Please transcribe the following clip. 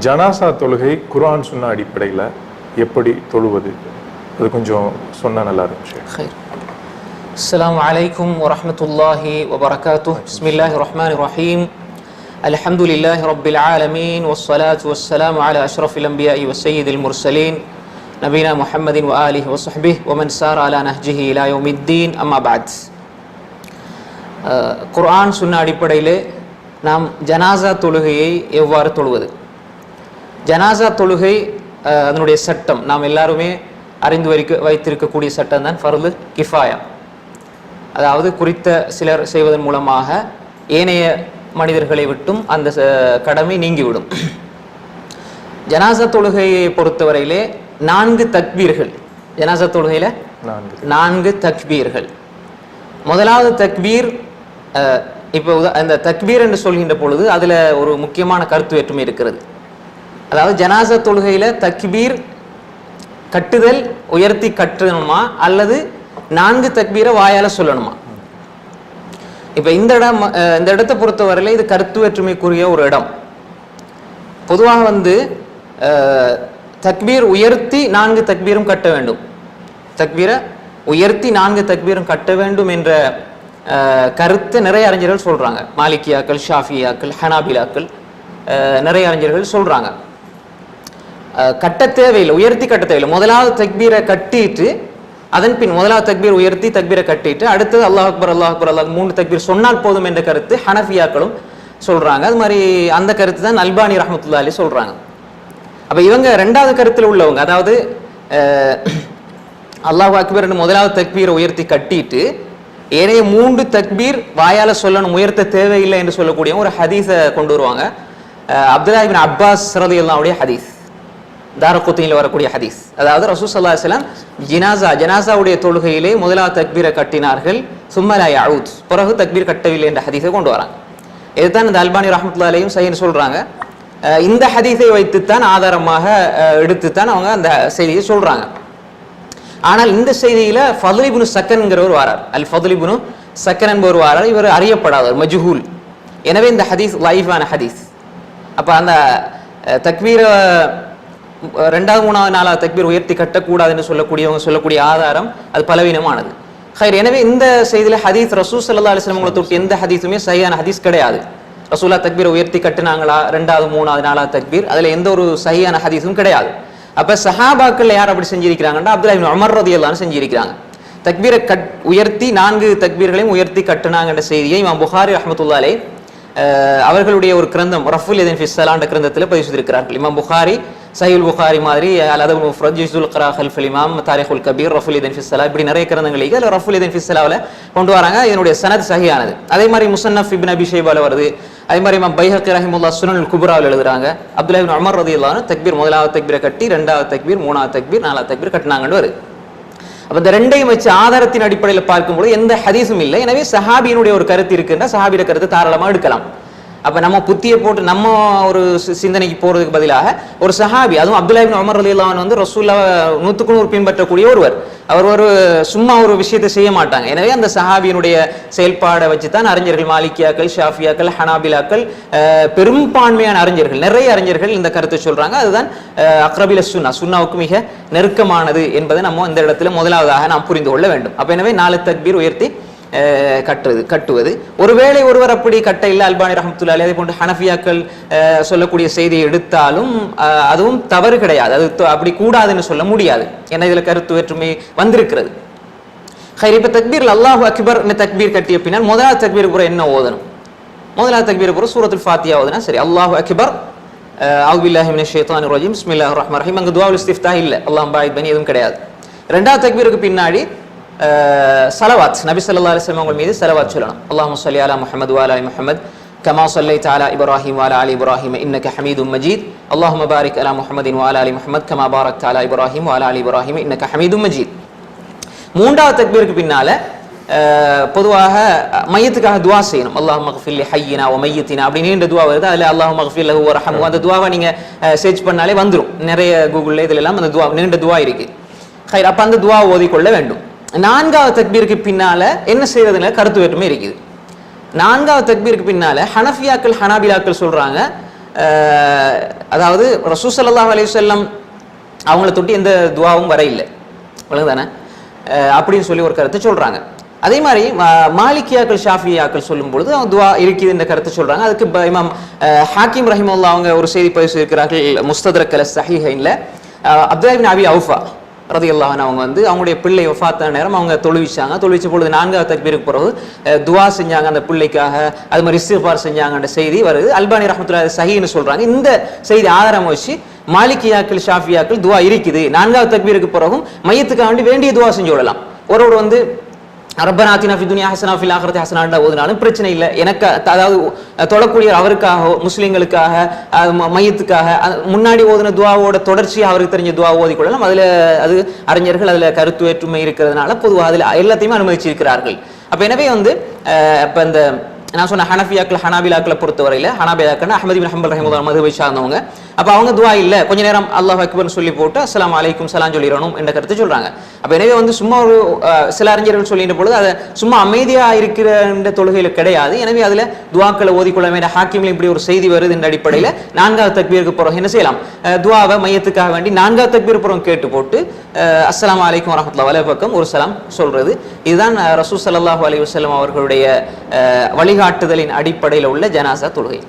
ஜனாசா தொழுகை குர்ஆன் சுன்னா அடிப்படையில் எப்படி தொழுவது அது கொஞ்சம் சொன்னா நல்லா இருக்கும் ஷேக். خير السلام عليكم ورحمة الله وبركاته بسم الله الرحمن الرحيم الحمد لله رب العالمين والصلاة والسلام على أشرف الأنبياء وسيد المرسلين نبينا محمد وآله وصحبه ومن سار على نهجه إلى يوم الدين أما بعد அஹ், குர்ஆன் சுன்ன அடிப்படையிலே நாம் ஜனாசா தொழுகையை எவ்வாறு தொழுவது ஜனாசா தொழுகை அதனுடைய சட்டம். நாம் எல்லாருமே அறிந்து வைக்க வைத்திருக்கக்கூடிய சட்டம் தான் ஃபர்லு கிஃபாயா. அதாவது குறித்த சிலர் செய்வதன் மூலமாக ஏனைய மனிதர்களை விட்டும் அந்த கடமை நீங்கிவிடும். ஜனாசா தொழுகையை பொறுத்தவரையிலே நான்கு தக்பீர்கள். ஜனாசா தொழுகையில நான்கு. தக்பீர்கள். முதலாவது தக்பீர் இப்போ அந்த தக்பீர் என்று சொல்கின்ற பொழுது அதுல ஒரு முக்கியமான கருத்து வேற்றுமை இருக்கிறது. அதாவது ஜனாசா தொழுகையில் தக்பீர் கட்டுதல் உயர்த்தி கட்டணுமா? அல்லது நான்கு தக்பீரை வாயால் சொல்லணுமா? இப்போ இந்த இடம் இந்த இடத்தை பொறுத்தவரையில் இது கருத்து வேற்றுமைக்குரிய ஒரு இடம். பொதுவாக வந்து தக்பீர் உயர்த்தி நான்கு தக்பீரும் கட்ட வேண்டும். தக்பீரை உயர்த்தி நான்கு தக்பீரும் கட்ட வேண்டும் என்ற கருத்தை நிறைய அறிஞர்கள் சொல்கிறாங்க மாலிகியாக்கள் ஷாஃபியாக்கள் ஹனாபிலாக்கள் நிறைய அறிஞர்கள் சொல்கிறாங்க கட்ட தேவையில்லை உயர்த்தி கட்ட தேவையில்லை முதலாவது தக்பீரை கட்டிட்டு அதன் பின் முதலாவது தக்பீர் உயர்த்தி தக்பீரை கட்டிட்டு அடுத்தது அல்லாஹ் அக்பர் அல்லாஹ் அக்பர் அல்லாஹ் மூணு தக்பீர் சொன்னால் போதும் என்ற கருத்து ஹனஃபியாக்களும் சொல்றாங்க. அது மாதிரி அந்த கருத்து தான் அல்பானி ரஹமத்துல்லா அலி சொல்றாங்க. அப்ப இவங்க ரெண்டாவது கருத்தில் உள்ளவங்க அதாவது அல்லாஹ் அக்பர் முதலாவது தக்பீரை உயர்த்தி கட்டிட்டு ஏனைய மூன்று தக்பீர் வாயால சொல்லணும் உயர்த்த தேவையில்லை என்று சொல்லக்கூடிய ஒரு ஹதீஸை கொண்டு வருவாங்க. அஹ், அப்துல்லா இபின் அப்பாஸ் ரலியல்லாஹுடைய ஹதீஸ். தாரக்குத்தியில் வரக்கூடிய ஹதீஸ். அதாவது ரசூ சல்லா இஸ்லாம் ஜினாசா ஜனாசாவுடைய தொழுகையிலே முதலாவது தக்பீரை கட்டினார்கள். சும்மலா அவுத் பிறகு தக்பீர் கட்டவில்லை என்ற ஹதீஸை கொண்டு வராங்க. இதுதான் இந்த அல்பானி ரஹமத்துல்லாலையும் சைன்னு சொல்கிறாங்க இந்த ஹதீஸை வைத்துத்தான் ஆதாரமாக எடுத்துத்தான் அவங்க அந்த செய்தியை சொல்கிறாங்க ஆனால் இந்த செய்தியில் ஃபதுலிபுனு சக்கன்கிறவர் வாரார். அல் ஃபதுலிபுனு சக்கன் என்பவர் வாரார். இவர் அறியப்படாதவர் மஜ்ஹூல். எனவே இந்த ஹதீஸ் லைஃபான ஹதீஸ். அப்போ அந்த தக்வீரை ரெண்டாவது மூணாவது நாலாவது தக்பீர் உயர்த்தி கட்டக்கூடாதுன்னு சொல்லக்கூடியவங்க சொல்லக்கூடிய ஆதாரம் அது பலவீனமானது. ஹைர் எனவே இந்த செய்தியில ஹதீஸ் ரசூ சல்லா அலிஸ்லாம் உங்களை தொட்டு எந்த ஹதீஸுமே சரியான ஹதீஸ் கிடையாது. ரசூலா தக்பீர் உயர்த்தி கட்டுனாங்களா? ரெண்டாவது மூணாவது நாலாவது தக்பீர். அதில் எந்த ஒரு சரியான ஹதீஸும் கிடையாது. அப்போ சஹாபாக்கள் யார் அப்படி செஞ்சிருக்கிறாங்கன்னா அப்துல்லா அமர் ரதி எல்லாம் செஞ்சிருக்கிறாங்க. தக்பீரை கட் உயர்த்தி நான்கு தக்பீர்களையும் உயர்த்தி கட்டினாங்கன்ற செய்தியை இமாம் புகாரி அஹமத்துல்லாலே அவர்களுடைய ஒரு கிரந்தம் ரஃபுல் இதன் ஃபிஸ்ஸலான்ற கிரந்தத்தில் பதிவு செய்திருக்கிறார்கள். இமாம் புகாரி சஹீல் புகாரி மாதிரி அல்லது ஃப்ரஜிசுல் கரா ஹல்ஃபல் இமாம் தாரிஹுல் கபீர் ரஃபுல் இதன் ஃபிஸ்ஸலா இப்படி நிறைய கிரந்தங்கள் இல்லை அதில் ரஃபுல் இதன் ஃபிஸ்ஸலாவில் கொண்டு வராங்க. இதனுடைய சனத் சஹியானது அதே மாதிரி முசன்னஃப் இபின் அபிஷேபாவில் வருது. அதே மாதிரி இமாம் பைஹக் ரஹிமுல்லா சுனல் குபுராவில் எழுதுறாங்க. அப்துல்லா அமர் ரதி இல்லாமல் தக்பீர் முதலாவது தக்பீரை கட்டி ரெண்டாவது தக்பீர் மூணாவது தக்பீர் நாலாவது தக்பீர் கட்டினாங்கன்னு வருது. அப்ப இந்த ரெண்டையும் வச்சு ஆதாரத்தின் அடிப்படையில் பார்க்கும்போது எந்த ஹதீஸும் இல்லை. எனவே சஹாபியினுடைய ஒரு கருத்து இருக்குன்னா சஹாபியோட கருத்து தாராளமாக எடுக்கலாம். அப்போ நம்ம புத்தியை போட்டு நம்ம ஒரு சி- சிந்தனைக்கு போகிறதுக்கு பதிலாக ஒரு சஹாபி அதுவும் அப்துல்லாஹிபின் இப்னு அலி ரலியல்லாஹு வந்து ரசூல்லா நூற்றுக்கு நூறு பின்பற்றக்கூடிய ஒருவர். அவர் ஒரு சும்மா ஒரு விஷயத்தை செய்ய மாட்டாங்க. எனவே அந்த சஹாபியினுடைய செயல்பாடை வச்சு தான் அறிஞர்கள் மாலிக்கியாக்கள் ஷாஃபியாக்கள் ஹனாபிலாக்கள் பெரும்பான்மையான அறிஞர்கள் நிறைய அறிஞர்கள் இந்த கருத்தை சொல்கிறாங்க அதுதான் அக்ரபில சுன்னா சுன்னாவுக்கு மிக நெருக்கமானது என்பதை நம்ம இந்த இடத்துல முதலாவதாக நாம் புரிந்து கொள்ள வேண்டும். அப்போ எனவே நாலு தக்பீர் உயர்த்தி கட்டுறது கட்டுவது. ஒருவேளை ஒருவர் அப்படி கட்ட இல்லை அல்பானி ரஹமத்துல்லா அதே போன்று ஹனஃபியாக்கள் சொல்லக்கூடிய செய்தியை எடுத்தாலும் அதுவும் தவறு கிடையாது. அது அப்படி கூடாதுன்னு சொல்ல முடியாது. ஏன்னா இதில் கருத்து வேற்றுமை வந்திருக்கிறது. ஹரி இப்ப தக்பீர் அல்லாஹ் அக்பர் தக்பீர் கட்டிய பின்னால் முதலாவது தக்பீர் பூரா என்ன ஓதணும்? முதலாவது தக்பீர் பூரா சூரத்துல் ஃபாத்தியா ஓதுனா சரி அல்லாஹ் அக்பர் அவு பில்லாஹி மினஷ் ரஜீம் பிஸ்மில்லாஹிர் ரஹ்மானிர் ரஹீம். அங்க துஆவுல் இல்ல. அல்லாஹ் பாயித் பனி எதுவும் கிடையாது. ரெண்டாவது தக்பீருக்கு பின்னாடி சலவாத் நபி சல்லா அலிஸ்லாம் அவங்க மீது செலவாத் சொல்லணும். அல்லாஹ் சொல்லி அலா முஹமது வாலா முஹமது கமா சொல்லை தாலா இப்ராஹிம் வாலா அலி இப்ராஹிம் இன்னக்கு ஹமீது மஜீத். அல்லாஹ் மபாரிக் அலா முஹமதின் வாலா அலி முஹமத் கமா பாரக் தாலா இப்ராஹிம் வாலா அலி இப்ராஹிம் இன்னக்கு ஹமீதும் மஜீத். மூன்றாவது தக்பீருக்கு பின்னால் பொதுவாக மையத்துக்காக துவா செய்யணும். அல்லாஹ் மகஃபில் ஹையினா ஒ மையத்தினா அப்படின்னு இந்த துவா வருது. அதில் அல்லாஹ் மகஃபில் லஹு ரஹமு அந்த துவாவை நீங்கள் சர்ச் பண்ணாலே வந்துடும் நிறைய கூகுளில் இதில் எல்லாம் அந்த துவா நீண்ட துவா இருக்குது அப்போ அந்த துவா ஓதிக்கொள்ள வேண்டும். நான்காவது தக்பீருக்கு பின்னால் என்ன செய்யறதுல கருத்து வேற்றுமை இருக்குது. நான்காவது தக்பீருக்கு பின்னால ஹனஃபியாக்கள் ஹனாபிலாக்கள் சொல்கிறாங்க அதாவது ரசூ ஸல்லல்லாஹு அலைஹி அவங்கள தொட்டி எந்த துவாவும் வர இல்லை தானே அப்படின்னு சொல்லி ஒரு கருத்தை சொல்கிறாங்க அதே மாதிரி மா- மாலிகியாக்கள் ஷாஃபியாக்கள் சொல்லும் பொழுது அவங்க துவா இருக்குது என்ற கருத்தை சொல்கிறாங்க அதுக்கு இமாம் ஹாக்கிம் ரஹிமுல்லா அவங்க ஒரு செய்தி பதிவு செய்திருக்கிறார்கள் முஸ்தத்ரக்கல சஹிஹைனில் அப்துல்லாபின் அபி அவுஃபா. ரதியல்லாஹன் அவங்க வந்து அவங்களுடைய பிள்ளை ஒஃபாத்தான நேரம் அவங்க தொழுவிச்சாங்க. தொழுவிச்ச பொழுது நான்காவது தக்பீருக்கு பிறகு துவா செஞ்சாங்க அந்த பிள்ளைக்காக. அது மாதிரி இஸ்திஃபார் செஞ்சாங்கன்ற செய்தி வருது. அல்பானி ரஹமத்துல்லா சஹின்னு சொல்கிறாங்க இந்த செய்தி ஆதாரம் வச்சு மாலிகியாக்கள் ஷாஃபியாக்கள் துவா இருக்குது. நான்காவது தக்பீருக்கு பிறகும் மையத்துக்காக வேண்டி வேண்டிய துவா செஞ்சு விடலாம். ஒருவர் வந்து ரப்பனாத்தினா ஃபி துனியா ஹசனா ஃபில் ஆகிறத ஹசனாண்டா ஓதுனாலும் பிரச்சனை இல்லை. எனக்கு அதாவது தொடக்கூடிய அவருக்காகவோ முஸ்லீம்களுக்காக மையத்துக்காக முன்னாடி ஓதுன துவாவோட தொடர்ச்சி அவருக்கு தெரிஞ்ச துவா ஓதிக்கொள்ளலாம் அதில் அது அறிஞர்கள் அதில் கருத்து வேற்றுமை இருக்கிறதுனால பொதுவாக அதில் எல்லாத்தையுமே அனுமதிச்சிருக்கிறார்கள். அப்போ எனவே வந்து இப்போ இந்த நான் சொன்ன ஹனஃபியாக்கள் ஹனாபிலாக்களை பொறுத்தவரையில் ஹனாபிலாக்கள் அஹமதி ஹம்பல் ரஹமது மதுவை சார்ந்தவங்க. அப்ப அவங்க துவா இல்ல. கொஞ்ச நேரம் அல்லாஹ் அக்பர்னு சொல்லி போட்டு அஸ்லாம் அலைக்கும் சலாம் சொல்லிடணும் என்ற கருத்து சொல்றாங்க. அப்ப எனவே வந்து சும்மா ஒரு சில அறிஞர்கள் சொல்லின்ற பொழுது அதை சும்மா அமைதியா இருக்கிற இந்த தொழுகையில கிடையாது. எனவே அதுல துவாக்களை ஓதிக்கொள்ள வேண்டிய ஹாக்கிமில் இப்படி ஒரு செய்தி வருது என்ற அடிப்படையில நான்காவது தக்பீருக்கு போறோம் என்ன செய்யலாம்? துவாவை மையத்துக்காக வேண்டி நான்காவது தக்பீர் புறம் கேட்டு போட்டு அஸ்லாம் அலைக்கும் வரமத்துல வலை பக்கம் ஒரு சலாம் சொல்றது. இதுதான் ரசூ சல்லாஹூ அலி வசலம் அவர்களுடைய வழிகாட்டுதலின் அடிப்படையில் உள்ள ஜனாசா தொழுகை.